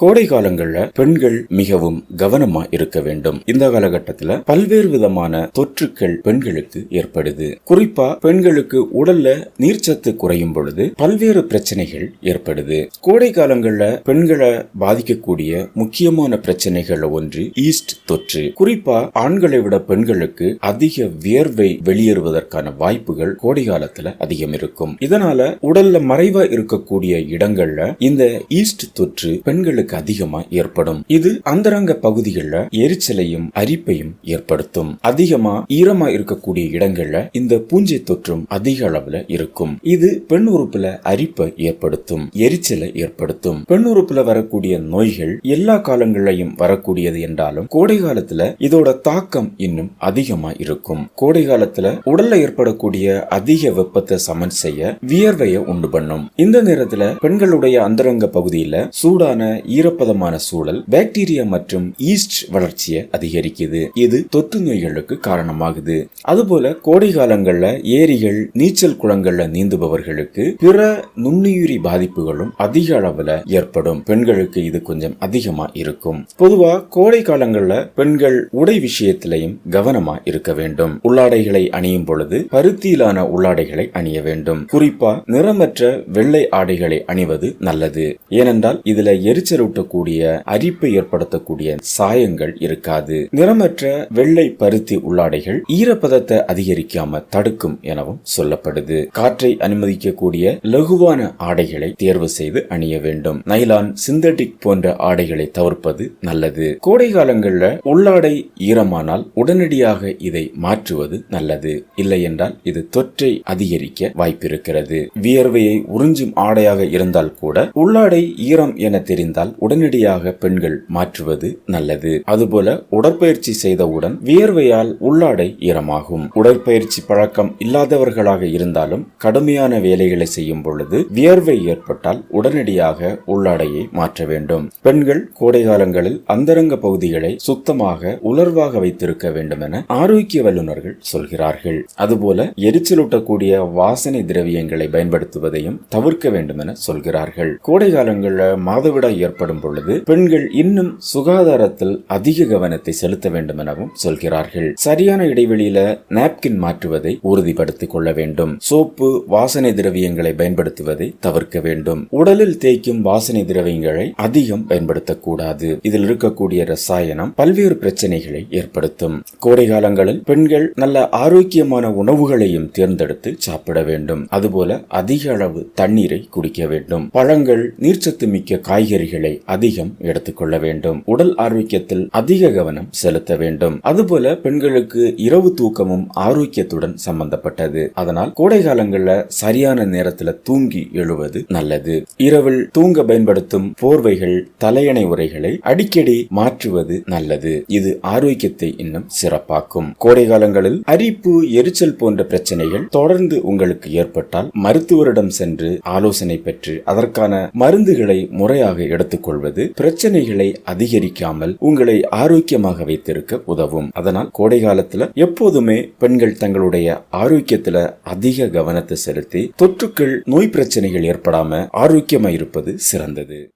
கோடை காலங்கள்ல பெண்கள் மிகவும் கவனமா இருக்க வேண்டும். இந்த காலகட்டத்துல பல்வேறு விதமான தொற்றுக்கள் பெண்களுக்கு ஏற்படுது. குறிப்பா பெண்களுக்கு உடல்ல நீர்ச்சத்து குறையும் பொழுது பல்வேறு பிரச்சனைகள் ஏற்படுது. கோடை காலங்கள்ல பெண்களை பாதிக்கக்கூடிய முக்கியமான பிரச்சனைகள் ஒன்று ஈஸ்ட் தொற்று. குறிப்பா ஆண்களை விட பெண்களுக்கு அதிக வியர்வை வெளியேறுவதற்கான வாய்ப்புகள் கோடை காலத்துல அதிகம் இருக்கும். இதனால உடல்ல மறைவா இருக்கக்கூடிய இடங்கள்ல இந்த ஈஸ்ட் தொற்று பெண்களுக்கு அதிகமா ஏற்படும். இது அந்தரங்க பகுதிகளில் எரிச்சலையும் அரிப்பையும் ஏற்படுத்தும். அதிகமா ஈரமா இருக்கக்கூடிய இடங்கள்ல இந்த பூஞ்சை தொற்றும் அதிக அளவுல இருக்கும். இது பெண் உறுப்புல அரிப்பை ஏற்படுத்தும் எரிச்சலை ஏற்படுத்தும். பெண் உறுப்புல வரக்கூடிய நோய்கள் எல்லா காலங்களிலையும் வரக்கூடியது என்றாலும் கோடை காலத்துல இதோட தாக்கம் இன்னும் அதிகமா இருக்கும். கோடை காலத்துல உடல்ல ஏற்படக்கூடிய அதிக வெப்பத்தை சமன் செய்ய வியர்வையை உண்டு பண்ணும். இந்த நேரத்துல பெண்களுடைய அந்தரங்க பகுதியில சூடான ஈரப்பதமான சூழல் பாக்டீரியா மற்றும் ஈஸ்ட் வளர்ச்சியை அதிகரிக்குது. இது தொற்று நோய்களுக்கு காரணமாகுது. அதுபோல கோடை காலங்கள்ல ஏரிகள் நீச்சல் குளங்கள்ல நீந்துபவர்களுக்கு பிற நுண்ணுயிரி பாதிப்புகளும் அதிக அளவுல ஏற்படும். பெண்களுக்கு இது கொஞ்சம் அதிகமா இருக்கும். பொதுவா கோடை காலங்கள்ல பெண்கள் உடை விஷயத்திலையும் கவனமா இருக்க வேண்டும். உள்ளாடைகளை அணியும் பொழுது பருத்தியிலான உள்ளாடைகளை அணிய வேண்டும். குறிப்பா நிறமற்ற வெள்ளை ஆடைகளை அணிவது நல்லது. ஏனென்றால் இதுல எரிச்சலூட்டக்கூடிய அரிப்பை ஏற்படுத்தக்கூடிய சாயங்கள் இருக்காது. நிறமற்ற வெள்ளை பருத்தி உள்ளாடைகள் ஈரப்பதத்தை அதிகரிக்காம தடுக்கும் எனவும் சொல்லப்படுது. காற்றை அனுமதிக்கக்கூடிய லகுவான ஆடைகளை தேர்வு செய்து அணிய வேண்டும். நைலான் சிந்தட்டிக் போன்ற ஆடைகளை தவிர்ப்பது நல்லது. கோடை காலங்கள்ல உள்ளாடை ஈரமானால் உடனடியாக இதை மாற்றுவது நல்லது. இல்லை என்றால் இது தொற்றை அதிகரிக்க வாய்ப்பிருக்கிறது. வியர்வையை உறிஞ்சும் ஆடையாக இருந்தால் கூட உள்ளாடை ஈரம் என தெரிந்தால் உடனடியாக பெண்கள் மாற்றுவது நல்லது. அதுபோல உடற்பயிற்சி செய்தவுடன் வியர்வையால் உள்ளாடை ஈரமாகும். உடற்பயிற்சி பழக்கம் இல்லாதவர்களாக இருந்தாலும் கடுமையான வேலைகளை செய்யும் பொழுது வியர்வை ஏற்பட்டால் உடனடியாக உள்ளாடையை மாற்ற வேண்டும். பெண்கள் கோடை காலங்களில் அந்தரங்க பகுதிகளை சுத்தமாக உலர்வாக வைத்திருக்க வேண்டும் என ஆரோக்கிய வல்லுநர்கள் சொல்கிறார்கள். அதுபோல எரிச்சலூட்டக்கூடிய வாசனை திரவியங்களை பயன்படுத்துவதையும் தவிர்க்க வேண்டும் என சொல்கிறார்கள். கோடை காலங்களில் மாதவிடாய் ஏற்படும் பொழுது பெண்கள் இன்னும் சுகாதாரத்தில் அதிக கவனத்தை செலுத்த வேண்டும் எனவும் சொல்கிறார்கள். சரியான இடைவெளியில நாப்கின் மாற்றுவதை உறுதிப்படுத்திக் கொள்ள வேண்டும். சோப்பு வாசனை திரவியங்களை பயன்படுத்துவதை தவிர்க்க வேண்டும். உடலில் தேய்க்கும் வாசனை திரவியங்களை அதிகம் பயன்படுத்தக்கூடாது. இதில் இருக்கக்கூடிய ரசாயனம் பல்வேறு பிரச்சனைகளை ஏற்படுத்தும். கோடை காலங்களில் பெண்கள் நல்ல ஆரோக்கியமான உணவுகளையும் தேர்ந்தெடுத்து சாப்பிட வேண்டும். அதுபோல அதிக அளவு தண்ணீரை குடிக்க வேண்டும். பழங்கள் நீர்ச்சத்து மிக்க காய்கறிகளை அதிகம் எடுத்துக்கொள்ள வேண்டும். உடல் ஆரோக்கியத்தில் அதிக கவனம் செலுத்த வேண்டும். அதுபோல பெண்களுக்கு இரவு தூக்கமும் ஆரோக்கியத்துடன் சம்பந்தப்பட்டது. அதனால் கோடை காலங்கள்ல சரியான நேரத்துல தூங்கி எழுவது நல்லது. இரவில் தூங்க பயன்படுத்தும் போர்வைகள் தலையணை உரைகளை அடிக்கடி மாற்றுவது நல்லது. இது ஆரோக்கியத்தை இன்னும் சிறப்பாக்கும். கோடை காலங்களில் அரிப்பு எரிச்சல் போன்ற பிரச்சனைகள் தொடர்ந்து உங்களுக்கு ஏற்பட்டால் மருத்துவரிடம் சென்று ஆலோசனை பெற்று அதற்கான மருந்துகளை முறையாக எடுத்து எடுத்துக்கொள்வது பிரச்சனைகளை அதிகரிக்காமல் உங்களை ஆரோக்கியமாக வைத்திருக்க உதவும். அதனால் கோடை காலத்துல எப்போதுமே பெண்கள் தங்களுடைய ஆரோக்கியத்துல அதிக கவனத்தை செலுத்தி தொற்றுக்கள் நோய் பிரச்சனைகள் ஏற்படாம ஆரோக்கியமா இருப்பது சிறந்தது.